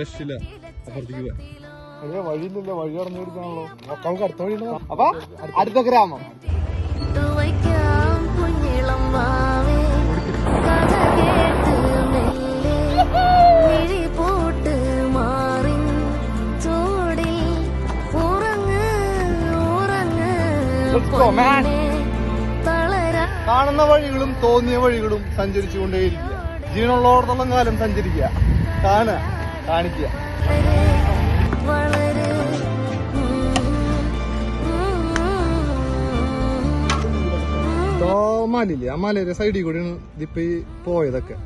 രക്ഷയില്ല. അപ്പുറത്തേക്ക് പോവാ അതെ വഴിയില്ലല്ലോ. വഴി അറിഞ്ഞു കൊടുക്കാണല്ലോ ഒക്കെ നമുക്ക് അടുത്ത വഴി അപ്പൊ അടുത്ത ഗ്രാമം. കാണുന്ന വഴികളും തോന്നിയ വഴികളും സഞ്ചരിച്ചുകൊണ്ടേയിരിക്കുക. ജീവനുള്ളോടത്തോളം കാലം സഞ്ചരിക്കുക. കാണുക. കാണിക്കുക. മലയില്ലേ? ആ മലയുടെ സൈഡിൽ കൂടി ഇതിപ്പോ പോയതൊക്കെ.